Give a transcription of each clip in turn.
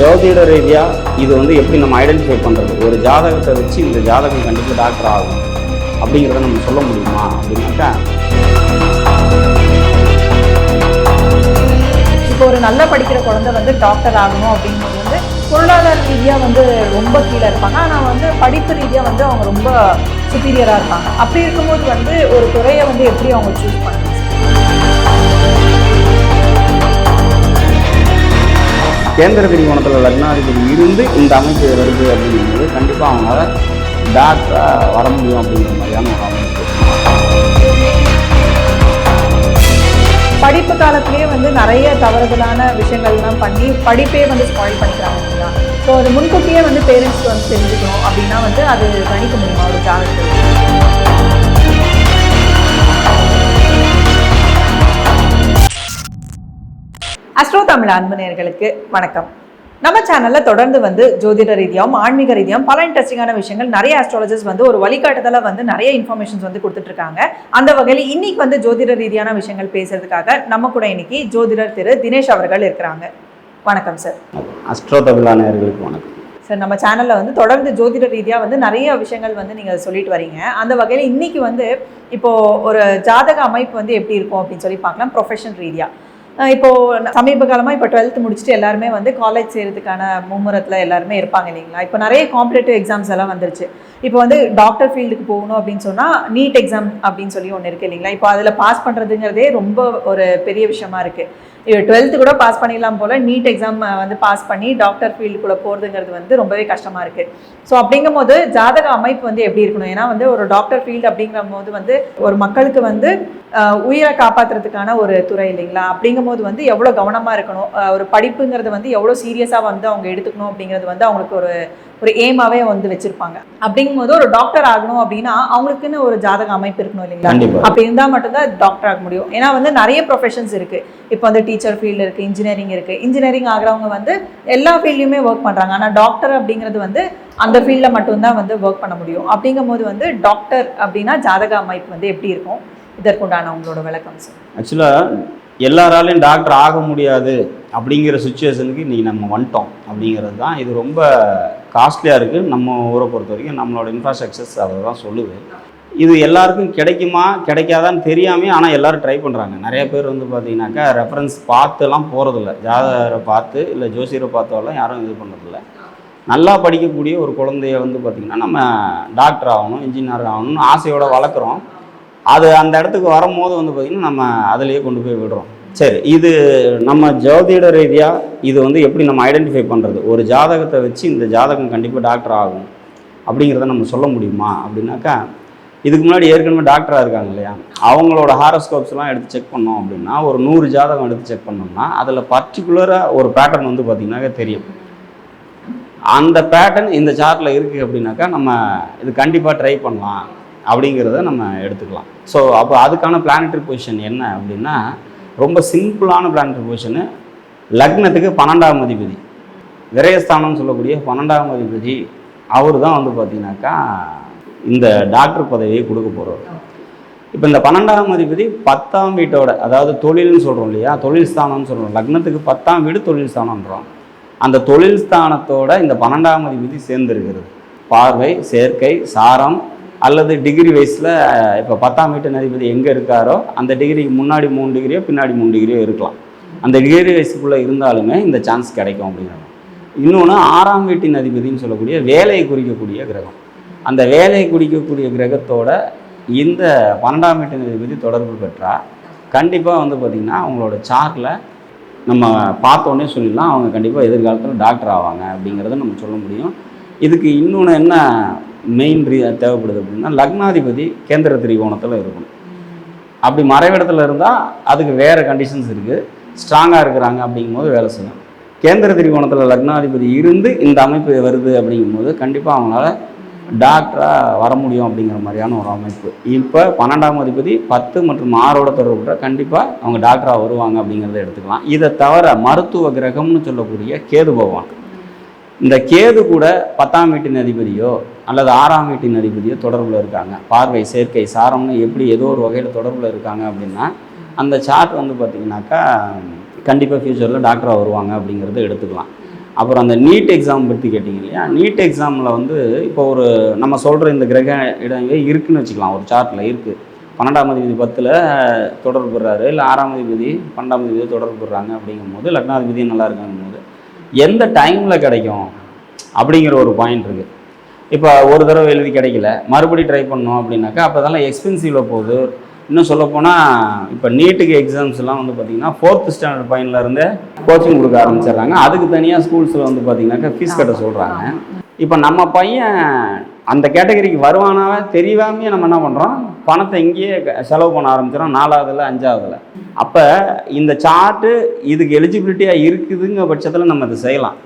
ஜோதிட ரீதியாக இது வந்து எப்படி நம்ம ஐடென்டிஃபை பண்ணுறது ஒரு ஜாதகத்தை வச்சு இந்த ஜாதகம் கண்டிப்பாக டாக்டர் ஆகும். அப்படிங்கிறத நம்ம சொல்ல முடியுமா? அப்படின்னாக்கா இப்போ ஒரு நல்லா படிக்கிற குழந்தை வந்து டாக்டர் ஆகணும் அப்படிங்கிறது வந்து பொருளாதார ரீதியாக வந்து ரொம்ப கீழே இருப்பாங்க. ஆனால் வந்து படிப்பு ரீதியாக வந்து அவங்க ரொம்ப சுப்பீரியராக இருப்பாங்க. அப்படி இருக்கும்போது வந்து ஒரு துறையை வந்து எப்படி அவங்க சூஸ் பண்ணுவாங்க கேந்திர திரிகோணத்தில் லக்னாதிபதி இருந்து இந்த அமைப்பு வருது அப்படிங்கும்போது கண்டிப்பாக அவங்களால டாக்டராக வர முடியும் அப்படிங்கிற மாதிரியான ஒரு அமைப்பு. படிப்பு காலத்திலேயே வந்து நிறைய தவறுதலான விஷயங்கள்லாம் பண்ணி படிப்பே வந்து ஸ்பாயில் பண்ணிக்கிறாங்க அப்படின்னா ஸோ அது முன்கூட்டியே வந்து பேரண்ட்ஸ் வந்து தெரிஞ்சுக்கணும் அப்படின்னா வந்து அது கணிக்க முடியுமா? ஒரு ஜாதகத்தில்? அஸ்ட்ரோ தமிழ் அன்பு நேயர்களுக்கு வணக்கம். நம்ம சேனல்ல தொடர்ந்து வந்து ஜோதிட ரீதியாகவும் ஆன்மீக ரீதியாகவும் பல இன்ட்ரெஸ்டிங்கான விஷயங்கள் நிறைய அஸ்ட்ராலஜர்ஸ் வந்து ஒரு வழிகாட்டுதல வந்து நிறைய இன்ஃபர்மேஷன்ஸ் வந்து கொடுத்துட்டு இருக்காங்க அந்த வகையில் இன்னைக்கு வந்து ஜோதிட ரீதியான விஷயங்கள் பேசுறதுக்காக நம்ம கூட இன்னைக்கு ஜோதிடர் திரு தினேஷ் அவர்கள் இருக்கிறாங்க. வணக்கம் சார் அஸ்ட்ரோ தமிழானவர்களுக்கு வணக்கம். சார் நம்ம சேனல்ல வந்து தொடர்ந்து ஜோதிட ரீதியா வந்து நிறைய விஷயங்கள் வந்து நீங்க சொல்லிட்டு வரீங்க. அந்த வகையில் இன்னைக்கு வந்து இப்போ ஒரு ஜாதக அமைப்பு வந்து எப்படி இருக்கும் அப்படின்னு சொல்லி பார்க்கலாம் ப்ரொஃபஷன் ரீதியா. இப்போது சமீப காலமாக இப்போ டுவெல்த் முடிச்சுட்டு எல்லாருமே வந்து காலேஜ் செய்கிறதுக்கான மும்முரத்தில் எல்லாருமே இருப்பாங்க இல்லைங்களா? இப்போ நிறைய காம்படேட்டிவ் எக்ஸாம்ஸ் எல்லாம் வந்துருச்சு. இப்போ வந்து டாக்டர் ஃபீல்டுக்கு போகணும் அப்படின்னு சொன்னால் நீட் எக்ஸாம் அப்படின்னு சொல்லி ஒன்று இருக்குது இல்லைங்களா? இப்போ அதில் பாஸ் பண்ணுறதுங்கிறதே ரொம்ப ஒரு பெரிய விஷயமா இருக்குது இவர் டுவெல்த்து கூட பாஸ் பண்ணிடலாம் போல. நீட் எக்ஸாம் வந்து பாஸ் பண்ணி டாக்டர் ஃபீல்டுக்குள்ளே போகிறதுங்கிறது வந்து ரொம்பவே கஷ்டமாக இருக்குது ஸோ அப்படிங்கும் போது ஜாதக அமைப்பு வந்து எப்படி இருக்கணும்? ஏன்னா வந்து ஒரு டாக்டர் ஃபீல்டு அப்படிங்கிற போது வந்து ஒரு மக்களுக்கு வந்து உயிரை காப்பாற்றுறதுக்கான ஒரு துறை இல்லைங்களா? அப்படிங்கும் போது வந்து எவ்வளோ கவனமாக இருக்கணும்? ஒரு படிப்புங்கிறது வந்து எவ்வளோ சீரியஸாக வந்து அவங்க எடுத்துக்கணும் அப்படிங்கிறது வந்து அவங்களுக்கு ஒரு ஒரு எய்மாவே வந்து வச்சிருப்பாங்க. அப்படிங்கும்போது ஒரு டாக்டர் ஆகணும் அப்படின்னா அவங்களுக்குன்னு ஒரு ஜாதக அமைப்பு இருக்கணும் இல்லைங்களா. அப்படி இருந்தால் மட்டும்தான் டாக்டர் ஆக முடியும். ஏன்னா வந்து நிறைய ப்ரொஃபஷன்ஸ் இருக்கு. இப்போ வந்து டீச்சர் ஃபீல்டு இருக்கு இன்ஜினியரிங் இருக்கு. இன்ஜினியரிங் ஆகிறவங்க வந்து எல்லா ஃபீல்ட்லையுமே ஒர்க் பண்றாங்க. ஆனால் டாக்டர் அப்படிங்கிறது வந்து அந்த ஃபீல்டில் மட்டும்தான் வந்து ஒர்க் பண்ண முடியும். அப்படிங்கும்போது வந்து டாக்டர் அப்படின்னா ஜாதக அமைப்பு வந்து எப்படி இருக்கும்? இதற்குண்டான உங்களோட விளக்கம் சார் ஆக்சுவலாக எல்லாராலையும் டாக்டர் ஆக முடியாது அப்படிங்கிற சுச்சுவேஷனுக்கு இன்றைக்கி நம்ம வந்துட்டோம் அப்படிங்கிறது தான் இது ரொம்ப காஸ்ட்லியாக இருக்குது நம்ம ஊரை பொறுத்த வரைக்கும் நம்மளோட இன்ஃப்ராஸ்ட்ரக்சர்ஸ் அதை தான் சொல்லுது. இது எல்லாருக்கும் கிடைக்குமா கிடைக்காதான்னு தெரியாமே ஆனால் எல்லாரும் ட்ரை பண்ணுறாங்க நிறைய பேர் வந்து பார்த்தீங்கன்னாக்கா ரெஃபரன்ஸ் பார்த்துலாம் போகிறதில்ல ஜாதகரை பார்த்து இல்லை ஜோசியரை பார்த்தோலாம் யாரும் இது பண்ணுறதில்ல நல்லா படிக்கக்கூடிய ஒரு குழந்தைய வந்து பார்த்திங்கன்னா நம்ம டாக்டர் ஆகணும் இன்ஜினியர் ஆகணும்னு ஆசையோடு வளர்க்குறோம். அது அந்த இடத்துக்கு வரும்போது வந்து பார்த்திங்கன்னா நம்ம அதிலேயே கொண்டு போய் விடுறோம். சரி இது நம்ம ஜோதிட ரீதியாக இது வந்து எப்படி நம்ம ஐடென்டிஃபை பண்ணுறது ஒரு ஜாதகத்தை வச்சு இந்த ஜாதகம் கண்டிப்பாக டாக்டர் ஆகும். அப்படிங்கிறத நம்ம சொல்ல முடியுமா? அப்படின்னாக்கா இதுக்கு முன்னாடி ஏற்கனவே டாக்டராக இருக்காங்க இல்லையா? அவங்களோட ஹாரோஸ்கோப்ஸ்லாம் எடுத்து செக் பண்ணோம் அப்படின்னா ஒரு நூறு ஜாதகம் எடுத்து செக் பண்ணோம்னா அதில் பர்டிகுலராக ஒரு பேட்டர்ன் வந்து பார்த்திங்கனாக்கா தெரியும். அந்த பேட்டர்ன் இந்த சார்ட்டில் இருக்குது அப்படின்னாக்கா நம்ம இது கண்டிப்பாக ட்ரை பண்ணலாம் அப்படிங்கிறத நம்ம எடுத்துக்கலாம். ஸோ அப்போ அதுக்கான பிளானட்ரி பொசிஷன் என்ன அப்படின்னா ரொம்ப சிம்பிளான பிளானட்டரி பொசிஷனு லக்னத்துக்கு பன்னெண்டாம் அதிபதி. விரயஸ்தானம்னு சொல்லக்கூடிய பன்னெண்டாம் அதிபதி அவர் தான் வந்து பார்த்தீங்கன்னாக்கா இந்த டாக்டர் பதவியை கொடுக்க போகிறவர் இப்போ இந்த பன்னெண்டாம் அதிபதி பத்தாம் வீட்டோட அதாவது தொழில்னு சொல்கிறோம் இல்லையா தொழில் ஸ்தானம்னு சொல்கிறோம் லக்னத்துக்கு பத்தாம் வீடு தொழில் ஸ்தானம்ன்றோம் அந்த தொழில் ஸ்தானத்தோட இந்த பன்னெண்டாம் அதிபதி சேர்ந்துருக்கிறது. பார்வை சேர்க்கை சாரம் அல்லது டிகிரி வைஸில் இப்போ பத்தாம் வீட்டு அதிபதி எங்கே இருக்காரோ அந்த டிகிரிக்கு முன்னாடி மூணு டிகிரியோ பின்னாடி மூணு டிகிரியோ இருக்கலாம். அந்த டிகிரி வயசுக்குள்ளே இருந்தாலுமே இந்த சான்ஸ் கிடைக்கும் அப்படிங்கிறாங்க இன்னொன்று ஆறாம் வீட்டின் அதிபதின்னு சொல்லக்கூடிய வேலையை குறிக்கக்கூடிய கிரகம். அந்த வேலையை குறிக்கக்கூடிய கிரகத்தோட இந்த பன்னெண்டாம் வீட்டின் அதிபதி தொடர்பு பெற்றா கண்டிப்பாக வந்து பார்த்திங்கன்னா அவங்களோட சார்ட்டில் நம்ம பார்த்தோன்னே சொல்லிடலாம். அவங்க கண்டிப்பாக எதிர்காலத்தில் டாக்டர் ஆவாங்க அப்படிங்கிறத நம்ம சொல்ல முடியும். இதுக்கு இன்னொன்று என்ன மெயின் ரீ தேவைப்படுது அப்படின்னா லக்னாதிபதி கேந்திர திரிகோணத்தில் இருக்கணும். அப்படி மறைவிடத்தில் இருந்தால் அதுக்கு வேறு கண்டிஷன்ஸ் இருக்குது ஸ்ட்ராங்காக இருக்கிறாங்க அப்படிங்கும்போது வேலை செய்யும். கேந்திர திரிகோணத்தில் லக்னாதிபதி இருந்து இந்த அமைப்பு வருது அப்படிங்கும்போது கண்டிப்பாக அவங்களால டாக்டராக வர முடியும் அப்படிங்கிற மாதிரியான ஒரு அமைப்பு. இப்போ பன்னெண்டாம் அதிபதி பத்து மற்றும் ஆறோட தொடர்புட கண்டிப்பாக அவங்க டாக்டராக வருவாங்க அப்படிங்கிறத எடுத்துக்கலாம். இதை தவிர மருத்துவ கிரகம்னு சொல்லக்கூடிய கேது பகவான். இந்த கேது கூட பத்தாம் வீட்டின் அதிபதியோ அல்லது ஆறாம் வீட்டின் அதிபதியோ தொடர்பில் இருக்காங்க. பார்வை சேர்க்கை சாரம்னு எப்படி ஏதோ ஒரு வகையில் தொடர்பில் இருக்காங்க அப்படின்னா அந்த சார்ட் வந்து பார்த்திங்கனாக்கா கண்டிப்பாக ஃப்யூச்சரில் டாக்டராக வருவாங்க அப்படிங்கிறத எடுத்துக்கலாம். அப்புறம் அந்த நீட் எக்ஸாம் பற்றி கேட்டிங்க இல்லையா? நீட் எக்ஸாமில் வந்து இப்போ ஒரு நம்ம சொல்கிற இந்த கிரக இடங்க இருக்குன்னு வச்சுக்கலாம். ஒரு சார்ட்டில் இருக்குது பன்னெண்டாம் அதிபதி பத்தில் தொடர்புறாரு இல்லை ஆறாம் அதிபதி பன்னெண்டாம் அதிபதி தொடர்புறாங்க அப்படிங்கும்போது லக்னாதிபதி நல்லா இருக்காங்க. எந்த டைமில் கிடைக்கும் அப்படிங்கிற ஒரு பாயிண்ட் இருக்குது இப்போ ஒரு தடவை எழுதி கிடைக்கல மறுபடி ட்ரை பண்ணோம் அப்படின்னாக்கா அப்போ அதெல்லாம் எக்ஸ்பென்சிவில் போகுது. இன்னும் சொல்லப்போனால் இப்போ நீட்டுக்கு எக்ஸாம்ஸ்லாம் வந்து பார்த்திங்கன்னா ஃபோர்த் ஸ்டாண்டர்ட் பையன்ல கோச்சிங் கொடுக்க ஆரம்பிச்சிடுறாங்க. அதுக்கு தனியாக ஸ்கூல்ஸில் வந்து பார்த்திங்கனாக்கா ஃபீஸ் கட்ட சொல்கிறாங்க இப்போ நம்ம பையன் அந்த கேட்டகரிக்கு வருவானாவே தெரியாமையே நம்ம என்ன பண்ணுறோம் பணத்தை இங்கேயே செலவு பண்ண ஆரம்பிச்சிடும் நாலாவதுல அஞ்சாவதுல. அப்போ இந்த சார்ட்டு இதுக்கு எலிஜிபிலிட்டியாக இருக்குதுங்க பட்சத்தில் நம்ம இதை செய்யலாம்.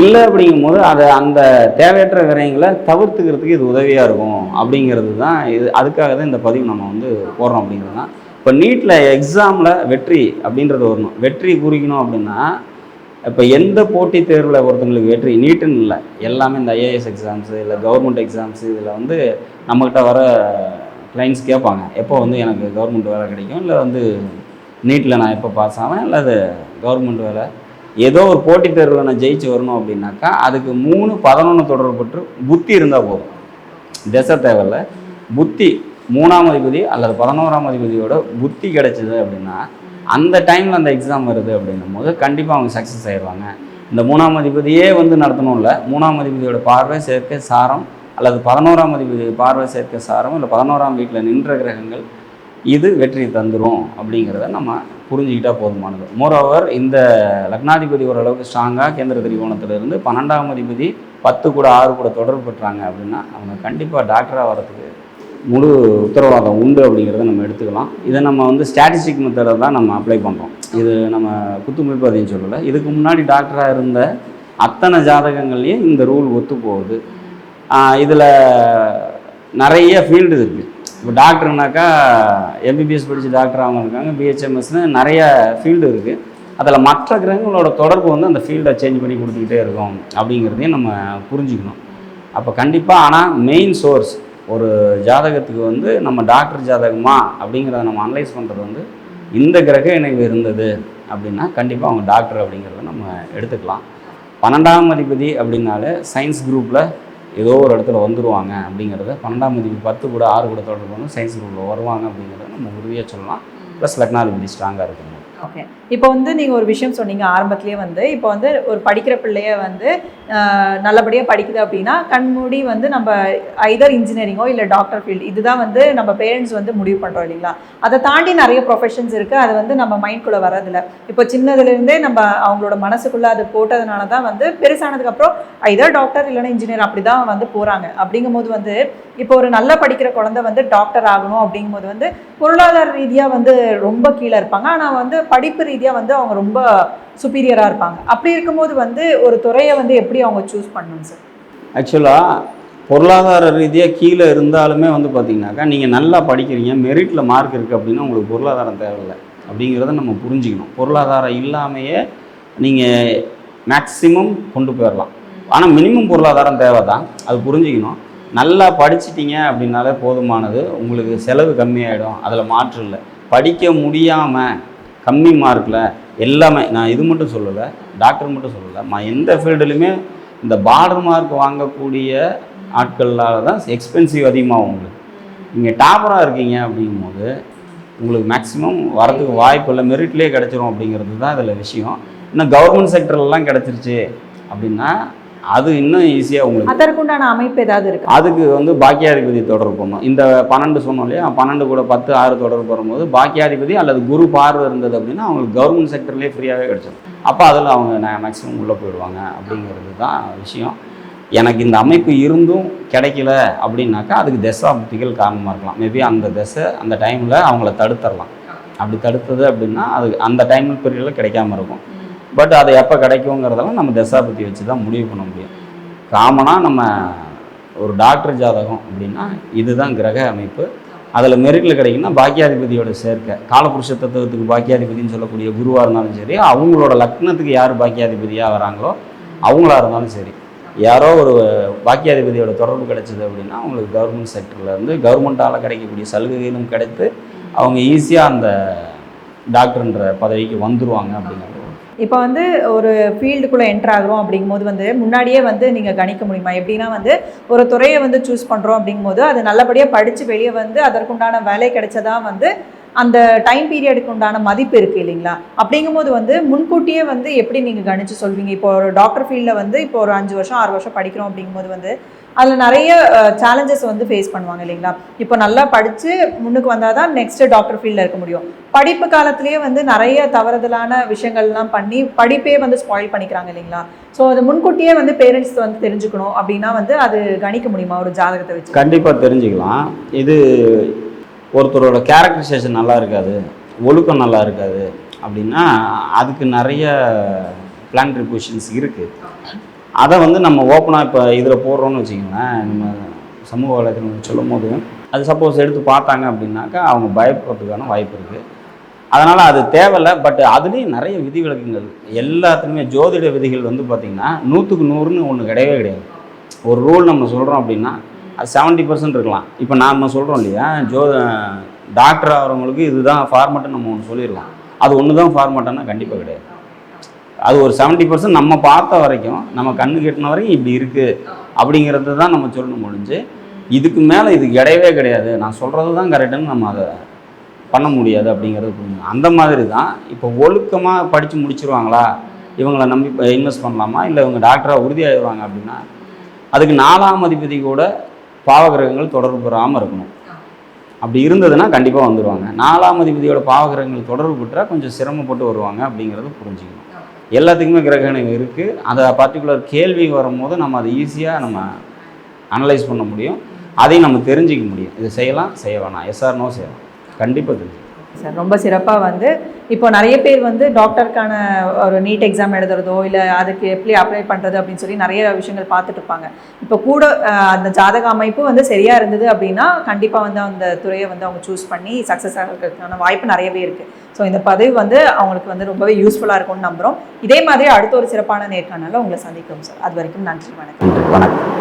இல்லை அப்படிங்கும்போது அதை அந்த தேவையற்ற விரயங்களை தவிர்த்துக்கிறதுக்கு இது உதவியாக இருக்கும் அப்படிங்கிறது தான் இது. அதுக்காக தான் இந்த பதிவு நம்ம வந்து போடுறோம் அப்படிங்கிறது தான் இப்போ நீட்டில் எக்ஸாமில் வெற்றி அப்படின்றது வரணும். வெற்றி குறிக்கணும் அப்படின்னா இப்போ எந்த போட்டித் தேர்வில் ஒருத்தங்களுக்கு வெற்றி? நீட்டுன்னு இல்லை. எல்லாமே இந்த ஐஏஎஸ் எக்ஸாம்ஸு இல்லை கவர்மெண்ட் எக்ஸாம்ஸு இதில் வந்து நம்மக்கிட்ட வர கிளைண்ட்ஸ் கேட்பாங்க எப்போ வந்து எனக்கு கவர்மெண்ட் வேலை கிடைக்கும்? இல்லை வந்து நீட்டில் நான் எப்போ பாஸ் ஆவேன்? இல்லை அது கவர்மெண்ட் வேலை? ஏதோ ஒரு போட்டித் தேர்வில் நான் ஜெயிச்சு வரணும் அப்படின்னாக்கா அதுக்கு மூணு பதினொன்று தொடர்புற்று புத்தி இருந்தால் போதும். திசை தேவையில்ல. புத்தி மூணாம் அதிபதி அல்லது பதினோராம் அதிபதியோட புத்தி கிடைச்சிது அப்படின்னா அந்த டைமில் அந்த எக்ஸாம் வருது அப்படின்னும் போது கண்டிப்பாக அவங்க சக்ஸஸ் ஆயிடுவாங்க. இந்த மூணாம் அதிபதியே வந்து நடத்தணும்ல. மூணாம் அதிபதியோட பார்வை சேர்க்கை சாரம் அல்லது பதினோராம் அதிபதி பார்வை சேர்க்க சாரம் இல்லை பதினோராம் வீட்டில் நின்ற கிரகங்கள் இது வெற்றி தந்துடும் அப்படிங்கிறத நம்ம புரிஞ்சுக்கிட்டால் போதுமானது. மோரோவர் இந்த லக்னாதிபதி ஓரளவுக்கு ஸ்ட்ராங்காக கேந்திர திரிகோணத்திலிருந்து பன்னெண்டாம் அதிபதி பத்து கூட ஆறு கூட தொடர்பு பெற்றாங்க அப்படின்னா அவங்க கண்டிப்பாக டாக்டராக வரதுக்கு முழு உத்தரவாதம் உண்டு அப்படிங்கிறத நம்ம எடுத்துக்கலாம். இதை நம்ம வந்து ஸ்டாட்டிஸ்டிக் மெத்தடை தான் நம்ம அப்ளை பண்ணுறோம் இது நம்ம குத்துமதிப்பதையும் சொல்லலை. இதுக்கு முன்னாடி டாக்டராக இருந்த அத்தனை ஜாதகங்கள்லேயும் இந்த ரூல் ஒத்து போகுது இதில் நிறைய ஃபீல்டு இருக்குது இப்போ டாக்டர்னாக்கா எம்பிபிஎஸ் படித்த டாக்டர் அவங்க இருக்காங்க பிஹெச்எம்எஸ்னு நிறைய ஃபீல்டு இருக்குது அதில் மற்ற கிரகங்களோட தொடர்பு வந்து அந்த ஃபீல்டை சேஞ்ச் பண்ணி கொடுத்துக்கிட்டே இருக்கும் அப்படிங்கிறதையும் நம்ம புரிஞ்சுக்கணும். அப்போ கண்டிப்பாக ஆனால் மெயின் சோர்ஸ் ஒரு ஜாதகத்துக்கு வந்து நம்ம டாக்டர் ஜாதகமா அப்படிங்கிறத நம்ம அனலைஸ் பண்ணுறது வந்து இந்த கிரக இணைவு இருந்தது அப்படின்னா கண்டிப்பாக அவங்க டாக்டர் அப்படிங்கிறத நம்ம எடுத்துக்கலாம். பன்னெண்டாம் அதிபதி அப்படின்னாலே சயின்ஸ் குரூப்பில் ஏதோ ஒரு இடத்துல வந்துருவாங்க அப்படிங்கிறத பன்னெண்டாம் அதிபதி பத்து கூட ஆறு கூட தொடர்பு சயின்ஸ் குரூப்பில் வருவாங்க அப்படிங்கிறத நம்ம உறுதியாக சொல்லலாம். ப்ளஸ் லக்னாதிபதி ஸ்ட்ராங்காக இருக்கணும். ஓகே இப்போ வந்து நீங்கள் ஒரு விஷயம் சொன்னீங்க ஆரம்பத்திலேயே வந்து. இப்போ வந்து ஒரு படிக்கிற பிள்ளைய வந்து நல்லபடியாக படிக்குது அப்படின்னா கண்மூடி வந்து நம்ம ஐதர் இன்ஜினியரிங்கோ இல்லை டாக்டர் ஃபீல்டு இதுதான் வந்து நம்ம பேரண்ட்ஸ் வந்து முடிவு பண்ணுறோம் இல்லைங்களா? அதை தாண்டி நிறைய ப்ரொஃபஷன்ஸ் இருக்குது அது வந்து நம்ம மைண்ட்குள்ளே வரதில்ல இப்போ சின்னதுலேருந்தே நம்ம அவங்களோட மனசுக்குள்ளே அது போட்டதுனால தான் வந்து பெருசானதுக்கப்புறம் ஐதர் டாக்டர் இல்லைன்னா இன்ஜினியர் அப்படி தான் வந்து போகிறாங்க அப்படிங்கும்போது வந்து இப்போ ஒரு நல்லா படிக்கிற குழந்தை வந்து டாக்டர் ஆகணும் அப்படிங்கும்போது வந்து பொருளாதார ரீதியாக வந்து ரொம்ப கீழே இருப்பாங்க. ஆனால் வந்து படிப்பு ரீதியாக வந்து அவங்க ரொம்ப சுப்பீரியராக இருப்பாங்க. அப்படி இருக்கும்போது வந்து ஒரு துறையை வந்து எப்படி அவங்க சூஸ் பண்ணணும் சார் ஆக்சுவலாக பொருளாதார ரீதியாக கீழே இருந்தாலுமே வந்து பார்த்தீங்கன்னாக்கா நீங்கள் நல்லா படிக்கிறீங்க மெரிட்டில் மார்க் இருக்குது அப்படின்னா உங்களுக்கு பொருளாதாரம் தேவையில்லை அப்படிங்கிறத நம்ம புரிஞ்சுக்கணும். பொருளாதாரம் இல்லாமையே நீங்கள் மேக்ஸிமம் கொண்டு போயிடலாம் ஆனால் மினிமம் பொருளாதாரம் தேவை தான் அது புரிஞ்சுக்கணும். நல்லா படிச்சிட்டிங்க அப்படின்னாலே போதுமானது. உங்களுக்கு செலவு கம்மியாயிடும். அதில் மாற்று இல்லை. படிக்க முடியாமல் கம்மி மார்க்கில் எல்லாமே நான் இது மட்டும் சொல்லலை டாக்டர் மட்டும் சொல்லலை நான் எந்த ஃபீல்டுலையுமே இந்த பார்டர் மார்க் வாங்கக்கூடிய ஆட்களால் தான் எக்ஸ்பென்சிவ் அதிகமாகும் உங்களுக்கு. நீங்கள் டாப்பராக இருக்கீங்க அப்படிங்கும்போது உங்களுக்கு மேக்ஸிமம் வரதுக்கு வாய்ப்பு இல்லை மெரிட்லேயே கிடச்சிரும் அப்படிங்கிறது தான் இதில் விஷயம். இன்னும் கவர்மெண்ட் செக்டர்லலாம் கிடச்சிருச்சு அப்படின்னா அது இன்னும் ஈஸியாக உங்களுக்கு அதற்குண்டான அமைப்பு ஏதாவது இருக்கு? அதுக்கு வந்து பாக்கியாதிபதி தொடர்பு பண்ணணும் இந்த பன்னெண்டு சொன்னோம் இல்லையா? பன்னெண்டு கூட பத்து ஆறு தொடர்பு வரும்போது பாக்கியாதிபதி அல்லது குரு பார்வை இருந்தது அப்படின்னா அவங்களுக்கு கவர்மெண்ட் செக்டர்லேயே ஃப்ரீயாகவே கிடச்சிடும் அப்போ அதில் அவங்க மேக்ஸிமம் உள்ளே போயிடுவாங்க அப்படிங்கிறது தான் விஷயம். எனக்கு இந்த அமைப்பு இருந்தும் கிடைக்கல அப்படின்னாக்கா அதுக்கு தசாப்திகள் காரணமாக இருக்கலாம். மேபி அந்த தசை அந்த டைமில் அவங்கள தடுத்துடலாம் அப்படி தடுத்தது அப்படின்னா அது அந்த டைம் பீரியடில் கிடைக்காம இருக்கும். பட் அது எப்போ கிடைக்குங்கிறதெல்லாம் நம்ம தசாபதி வச்சு தான் முடிவு பண்ண முடியும். காமனாக நம்ம ஒரு டாக்டர் ஜாதகம் அப்படின்னா இதுதான் கிரக அமைப்பு. அதில் மெரிட்டில் கிடைக்குன்னா பாக்கியாதிபதியோட சேர்க்கை. காலபுருஷ தத்துவத்துக்கு பாக்கியாதிபதின்னு சொல்லக்கூடிய குருவாக இருந்தாலும் சரி அவங்களோட லக்னத்துக்கு யார் பாக்கியாதிபதியாக வராங்களோ அவங்களா இருந்தாலும் சரி. யாரோ ஒரு பாக்கியாதிபதியோட தொடர்பு கிடைச்சது அப்படின்னா அவங்களுக்கு கவர்மெண்ட் செக்டர்லேருந்து கவர்மெண்ட்டால் கிடைக்கக்கூடிய சலுகைகளும் கிடைத்து அவங்க ஈஸியாக அந்த டாக்டர்ன்ற பதவிக்கு வந்துடுவாங்க அப்படிங்கிறது இப்போ வந்து ஒரு ஃபீல்டுக்குள்ளே என்ட்ரு ஆகிறோம் அப்படிங்கும்போது வந்து முன்னாடியே வந்து நீங்கள் கணிக்க முடியுமா? எப்படின்னா வந்து ஒரு துறையை வந்து சூஸ் பண்ணுறோம் அப்படிங்கும்போது அது நல்லபடியாக படித்து வெளியே வந்து அதற்குண்டான வேலை கிடைச்சதா வந்து அந்த டைம் பீரியடுக்கு உண்டான மதிப்பு இருக்குது இல்லைங்களா? அப்படிங்கும்போது வந்து முன்கூட்டியே வந்து எப்படி நீங்கள் கணிச்சு சொல்வீங்க? இப்போ ஒரு டாக்டர் ஃபீல்டில் வந்து இப்போ ஒரு அஞ்சு வருஷம் ஆறு வருஷம் படிக்கிறோம் அப்படிங்கும்போது வந்து அதில் நிறைய சேலஞ்சஸ் வந்து ஃபேஸ் பண்ணுவாங்க இல்லைங்களா? இப்போ நல்லா படித்து முன்னுக்கு வந்தால் தான் நெக்ஸ்ட் டாக்டர் ஃபீல்டில் இருக்க முடியும். படிப்பு காலத்திலேயே வந்து நிறைய தவறுதலான விஷயங்கள்லாம் பண்ணி படிப்பே வந்து ஸ்பாயில் பண்ணிக்கிறாங்க இல்லைங்களா? ஸோ அது முன்கூட்டியே வந்து பேரண்ட்ஸ் வந்து தெரிஞ்சுக்கணும் அப்படின்னா வந்து அது கணிக்க முடியுமா? ஒரு ஜாதகத்தை வச்சு. கண்டிப்பாக தெரிஞ்சுக்கலாம். இது ஒருத்தரோட கேரக்டரைசேஷன் நல்லா இருக்காது ஒழுக்கம் நல்லா இருக்காது அப்படின்னா அதுக்கு நிறைய பிளான்ட்ரி கொஷின்ஸ் இருக்குது அதை வந்து நம்ம ஓப்பனாக இப்போ இதில் போடுறோம்னு வச்சிங்களேன் நம்ம சமூக வலைத்தளங்கள் சொல்லும் போது அது சப்போஸ் எடுத்து பார்த்தாங்க அப்படின்னாக்கா அவங்க பயப்படுறதுக்கான வாய்ப்பு இருக்குது அதனால் அது தேவையில்லை பட் அதுலேயும் நிறைய விதிவிலக்குகள். எல்லாத்துலேயுமே ஜோதிட விதிகள் வந்து பார்த்திங்கன்னா நூற்றுக்கு நூறுன்னு ஒன்று கிடையவே கிடையாது. ஒரு ரூல் நம்ம சொல்கிறோம் அப்படின்னா அது செவன்ட்டி பர்சன்ட் இருக்கலாம். இப்போ நாம் சொல்கிறோம் இல்லையா ஜோ டாக்டர் ஆகிறவங்களுக்கு இதுதான் ஃபார்மேட்டுன்னு நம்ம ஒன்று சொல்லிடலாம். அது ஒன்று தான் ஃபார்மேட்டானா கண்டிப்பாக கிடையாது. அது ஒரு செவன்ட்டி பர்சன்ட் நம்ம பார்த்த வரைக்கும் நம்ம கண்ணு கெட்டின வரைக்கும் இப்படி இருக்குது அப்படிங்கிறது தான் நம்ம சொல்லணும் முடிஞ்சு இதுக்கு மேலே இது கிடையவே கிடையாது. நான் சொல்கிறது தான் கரெக்டுன்னு நம்ம அதை பண்ண முடியாது அப்படிங்கிறது புரிஞ்சு அந்த மாதிரி தான் இப்போ ஒழுக்கமாக படித்து முடிச்சிருவாங்களா? இவங்களை நம்பி இன்வெஸ்ட் பண்ணலாமா? இல்லை இவங்க டாக்டராக உறுதியாகிடுவாங்க அப்படின்னா அதுக்கு நாலாம் அதிபதி கூட பாவகிரகங்கள் தொடர்பு பெறாமல் இருக்கணும். அப்படி இருந்ததுன்னா கண்டிப்பாக வந்துடுவாங்க நாலாம் அதிபதியோட பாவகிரகங்கள் தொடர்பு பெற்றால் கொஞ்சம் சிரமப்பட்டு வருவாங்க அப்படிங்கிறத புரிஞ்சுக்கணும். எல்லாத்துக்குமே கிரகணம் இருக்குது அந்த பர்டிகுலர் கேள்வி வரும்போது நம்ம அதை ஈஸியாக நம்ம அனலைஸ் பண்ண முடியும். அதையும் நம்ம தெரிஞ்சிக்க முடியும். இது செய்யலாம் செய்ய வேணாம். எஸ்ஆர் நோ செய்யலாம். கண்டிப்பாக தெரிஞ்சுக்கலாம். சார். ரொம்ப சிறப்பாக வந்து இப்போ நிறைய பேர் வந்து டாக்டருக்கான ஒரு நீட் எக்ஸாம் எழுதுறதோ இல்லை அதுக்கு எப்படி அப்ளை பண்ணுறது அப்படின்னு சொல்லி நிறைய விஷயங்கள் பார்த்துட்டு இருப்பாங்க. இப்போ கூட அந்த ஜாதக அமைப்பு வந்து சரியாக இருந்தது அப்படின்னா கண்டிப்பாக வந்து அந்த துறையை வந்து அவங்க சூஸ் பண்ணி சக்ஸஸ் ஆகிறதுக்கான வாய்ப்பு நிறையவே இருக்குது ஸோ இந்த பதிவு வந்து அவங்களுக்கு வந்து ரொம்பவே யூஸ்ஃபுல்லாக இருக்கும்னு நம்புகிறோம் இதே மாதிரி அடுத்த ஒரு சிறப்பான நேர்காணலில் உங்களை சந்திக்கிறோம் சார். அது வரைக்கும் நன்றி வணக்கம். நன்றி வணக்கம்.